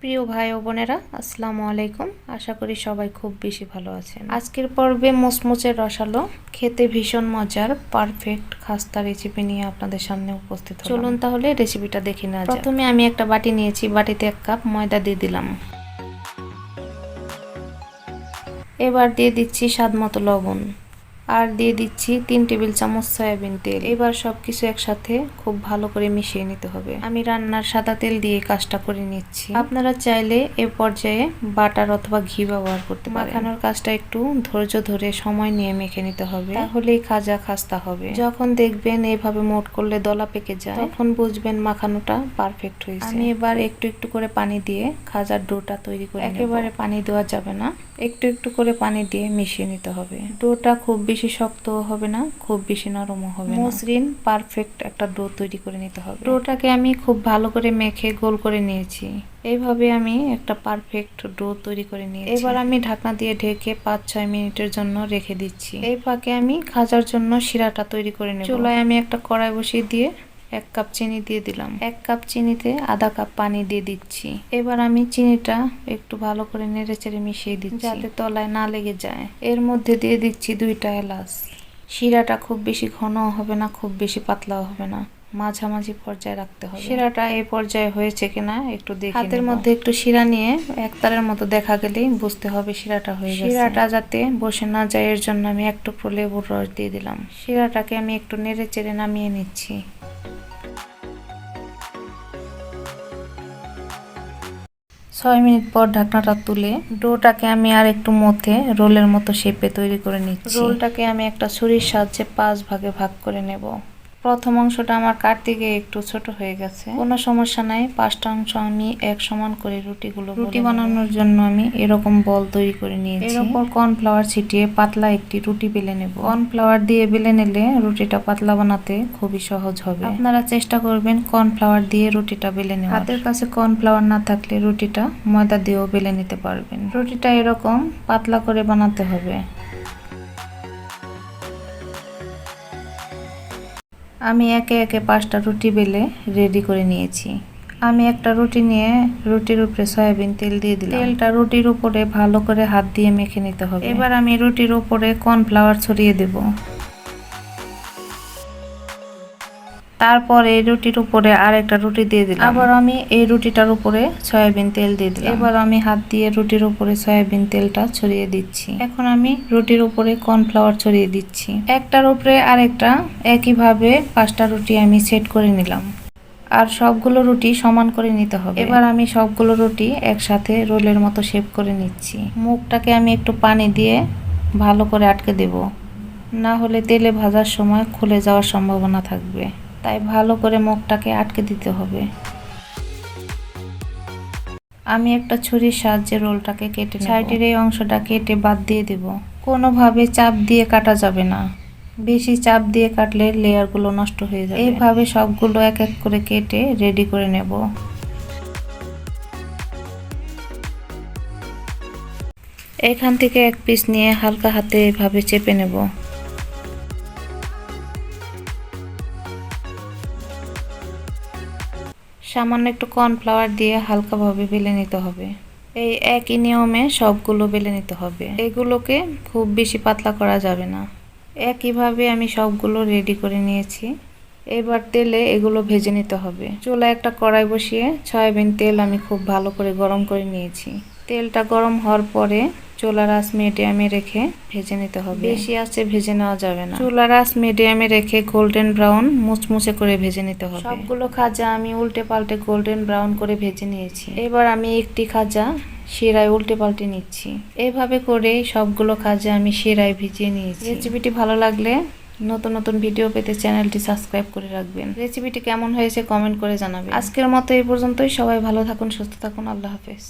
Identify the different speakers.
Speaker 1: প্রিয় ভাই ও বোনেরা, আসসালামু আলাইকুম। আশা করি সবাই খুব বেশি ভালো আছেন। আজকের পর্বে মোচমোচের রসালো, খেতে ভীষণ মজার পারফেক্ট খাস্তা রেসিপি নিয়ে আপনাদের সামনে উপস্থিত। চলুন তাহলে রেসিপিটা দেখে না প্রথমে আমি একটা বাটি নিয়েছি, বাটিতে এক কাপ ময়দা দিয়ে দিলাম। এবার দিয়ে দিচ্ছি স্বাদ মতো লবণ। আর দিয়ে দিচ্ছি তিন টেবিল চামচ সয়াবিন তেল। এবার সবকিছু একসাথে খুব ভালো করে মিশিয়ে নিতে হবে। আমি রান্নার সাদা তেল দিয়ে কাজটা করে নিচ্ছি। আপনারা চাইলে এ পর্যায়ে বাটার অথবা ঘি ব্যবহার করতে মাখানোর কাজটা একটু ধৈর্য ধরে সময় নিয়ে মেখে নিতে হবে। তাহলেই খাজা খাস্তা হবে। যখন দেখবেন এভাবে মোট করলে দলা পেকে যায়, তখন বুঝবেন মাখানোটা পারফেক্ট হয়েছে। আমি এবার একটু একটু করে পানি দিয়ে খাজার ডোটা তৈরি করে একেবারে পানি দেওয়া যাবে না। একটু একটু করে পানি দিয়ে মিশিয়ে নিতে হবে। ডোটা খুব শক্তও হবে না খুব বেশি নরমও হবে না। মসৃণ পারফেক্ট একটা ডো তৈরি করে নিতে হবে। ডোটাকে আমি খুব ভালো করে মেখে গোল করে নিয়েছি। এইভাবে আমি একটা পারফেক্ট ডো তৈরি করে নিয়েছি। এবার আমি ঢাকনা দিয়ে ঢেকে পাঁচ ছয় মিনিটের জন্য রেখে দিচ্ছি। এই ফাঁকে আমি খাজার জন্য শিরাটা তৈরি করে নেব। চুলায় আমি একটা কড়াই বসিয়ে দিয়ে এক কাপ চিনি দিয়ে দিলাম। এক কাপ চিনিতে আধা কাপ পানি দিয়ে দিচ্ছি। এবার আমি চিনিটা একটু ভালো করে নেড়ে চেড়ে মিশিয়ে দিচ্ছি। যাতে তলায় না লেগে যায়। এর মধ্যে দিয়ে দিচ্ছি দুইটা এলাচ। শিরাটা খুব বেশি ঘন হবে না খুব বেশি পাতলাও হবে না। মাঝামাঝি পর্যায়ে রাখতে হবে। শিরাটা এই পর্যায়ে হয়েছে কিনা একটু দেখে হাতের মধ্যে একটু শিরা নিয়ে একতারের মতো দেখা গেলেই বুঝতে হবে শিরাটা হয়ে গেছে। শিরাটা যাতে বসে না যায় এর জন্য আমি একটু লেবুর রস দিয়ে দিলাম। শিরাটাকে আমি একটু নেড়ে চেড়ে নামিয়ে নিচ্ছি। ছয় মিনিট পর ঢাকনাটা তুলে ডোটাকে আমি আর একটু মধ্যে রোলের মতো শেপে তৈরি করে নিচ্ছি। রোলটাকে আমি একটা ছুরির সাহায্যে পাঁচ ভাগে ভাগ করে নেব। প্রথম অংশটা আমার কাটতে গিয়ে একটু ছোট হয়ে গেছে। কোনো সমস্যা নাই পাঁচটা অংশ আমি এক সমান করে রুটিগুলো রুটি বানানোর জন্য আমি এরকম বল তৈরি করে নিয়েছি। এর উপর কর্নফ্লাওয়ার ছিটিয়ে পাতলা একটি রুটি বেলে নেব। কর্নফ্লাওয়ার দিয়ে বেলে নিলে রুটিটা পাতলা বানাতে খুবই সহজ হবে। আপনারা চেষ্টা করবেন কর্নফ্লাওয়ার দিয়ে রুটিটা বেলে নেওয়ার। হাতের কাছে কর্নফ্লাওয়ার না থাকলে রুটিটা ময়দা দিয়েও বেলে নিতে পারবেন। রুটিটা এরকম পাতলা করে বানাতে হবে। আমি একে একে পাঁচটা রুটি বেলে রেডি করে নিয়েছি। আমি একটা রুটি নিয়ে রুটির উপরে সয়াবিন তেল দিয়ে দিলাম। তেলটা রুটির উপরে ভালো করে হাত দিয়ে মেখে নিতে হবে। এবার আমি রুটির উপরে কর্নফ্লাওয়ার ছড়িয়ে দেব। তারপর এই রুটির উপরে আর একটা রুটি দিয়ে দিলাম। আবার আমি এই রুটিটার উপরে সয়াবিন তেল দিয়ে দিলাম। এবার আমি হাত দিয়ে রুটির উপরে সয়াবিন তেলটা ছড়িয়ে দিচ্ছি। এখন আমি রুটির উপরে কর্নফ্লাওয়ার ছড়িয়ে দিচ্ছি। একটার উপরে আরেকটা একইভাবে পাঁচটা রুটি আমি সেট করে নিলাম। আর সবগুলো রুটি সমান করে নিতে হবে। এবার আমি সবগুলো রুটি একসাথে রোলের মতো শেপ করে নিচ্ছি। মুখটাকে আমি একটু পানি দিয়ে ভালো করে আটকে দেব। না হলে তেলে ভাজার সময় খুলে যাওয়ার সম্ভাবনা থাকবে। তাই ভালো করে মুখটাকে আটকে দিতে হবে। আমি একটা ছুরির সাহায্যে রোলটাকে কেটে সাইডের এই অংশটা কেটে বাদ দিয়ে দেব। কোনোভাবে চাপ দিয়ে কাটা যাবে না। বেশি চাপ দিয়ে কাটলে লেয়ারগুলো নষ্ট হয়ে যাবে। এইভাবে সবগুলো এক এক করে কেটে রেডি করে নেব। এখান থেকে এক পিস নিয়ে হালকা হাতে এভাবে চেপে নেব। সামান্য একটু কর্নফ্লাওয়ার দিয়ে হালকাভাবে বেলে নিতে হবে। এই একই নিয়মে সবগুলো বেলে নিতে হবে। এগুলোকে খুব বেশি পাতলা করা যাবে না। একইভাবে আমি সবগুলো রেডি করে নিয়েছি। এবার তেলে এগুলো ভেজে নিতে হবে। চুলা একটা কড়াই বসিয়ে সয়াবিন তেল আমি খুব ভালো করে গরম করে নিয়েছি। তেলটা গরম হওয়ার পরে চুলার আঁচ মিডিয়ামে রেখে ভেজে নিতে হবে। বেশি আঁচে ভেজে নেওয়া যাবে না। চুলার আঁচ মিডিয়ামে রেখে গোল্ডেন ব্রাউন মুচমুচে করে ভেজে নিতে হবে। সবগুলো খাজা আমি উল্টে পাল্টে গোল্ডেন ব্রাউন করে ভেজে নিয়েছি। এবার আমি একটি খাজা শিরায় উল্টে পাল্টে নিচ্ছি। এভাবে করে সবগুলো খাজা আমি শিরায় ভিজিয়ে নিয়েছি। রেসিপিটি ভালো লাগলে নতুন নতুন ভিডিও পেতে চ্যানেলটি সাবস্ক্রাইব করে রাখবেন। রেসিপিটি কেমন হয়েছে কমেন্ট করে জানাবেন। আজকের মতো এই পর্যন্তই। সবাই ভালো থাকুন সুস্থ থাকুন। আল্লাহ হাফেজ।